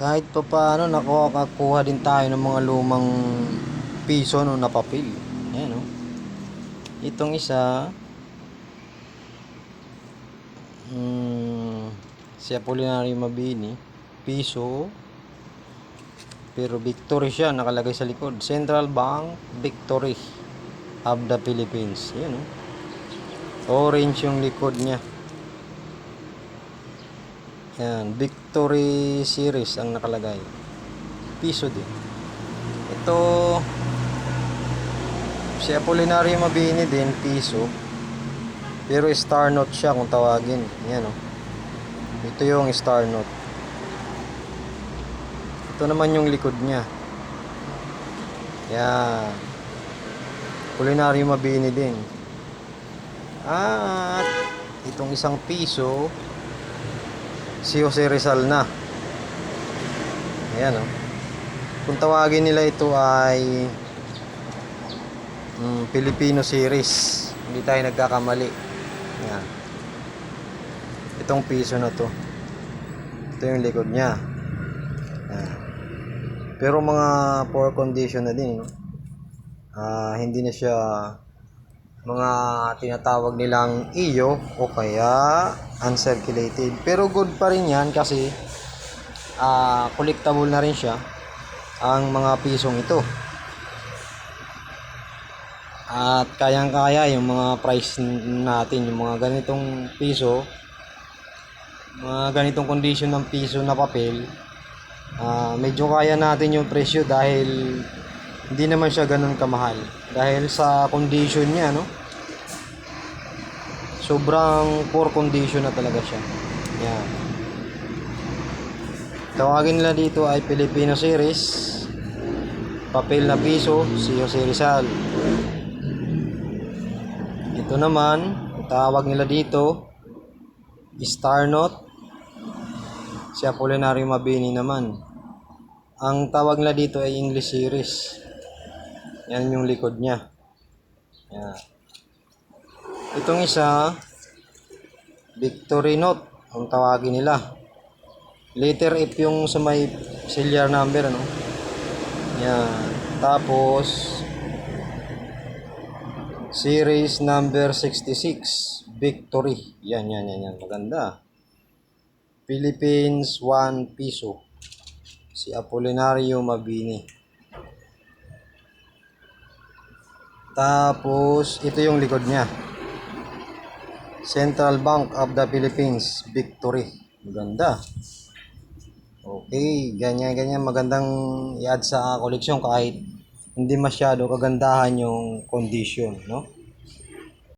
kahit pa paano nakuha din tayo ng mga lumang piso no na papel. Ayan oh. Itong isa mm, si Apolinario Mabini, piso pero Victory siya nakalagay sa likod. Central Bank Victory of the Philippines. Ayan oh. Orange yung likod niya. Yan, Victory Series ang nakalagay. Piso din. Ito, si Apolinario Mabini din, piso. Pero star note siya kung tawagin. Yan o. Ito yung star note. Ito naman yung likod niya. Yan. Apolinario Mabini din. At itong isang piso, si Jose Rizal na. Ayan o. Kung tawagin nila ito ay mm, Filipino series. Hindi tayo nagkakamali. Ayan. Itong piso na to. Ito yung likod niya. Ayan. Pero mga poor condition na din. No? Ah, hindi na siya mga tinatawag nilang iyo o kaya uncirculated. Pero good pa rin yan kasi ah collectible na rin siya ang mga pisong ito. At kayang-kaya yung mga price natin, yung mga ganitong piso, mga ganitong condition ng piso na papel, ah medyo kaya natin yung presyo dahil hindi naman siya ganun kamahal. Dahil sa condition niya, no? Sobrang poor condition na talaga siya. Yan. Tawagin nila dito ay Filipino Series. Papel na piso, si Jose Rizal. Ito naman, tawag nila dito, Star Note. Si Apolinario Mabini naman. Ang tawag nila dito ay English Series. Yan yung likod niya. Yan. Itong isa, Victory Note, ang tawagin nila. Letter F yung sa may serial number, ano? Yan. Tapos, series number 66, Victory. Yan, yan, yan, yan. Maganda. Philippines 1 piso. Si Apolinario Mabini. Tapos, ito yung likod niya. Central Bank of the Philippines, Victory. Maganda. Okay, ganyan-ganyan magandang i-add sa koleksyon kahit hindi masyado kagandahan yung condition, no?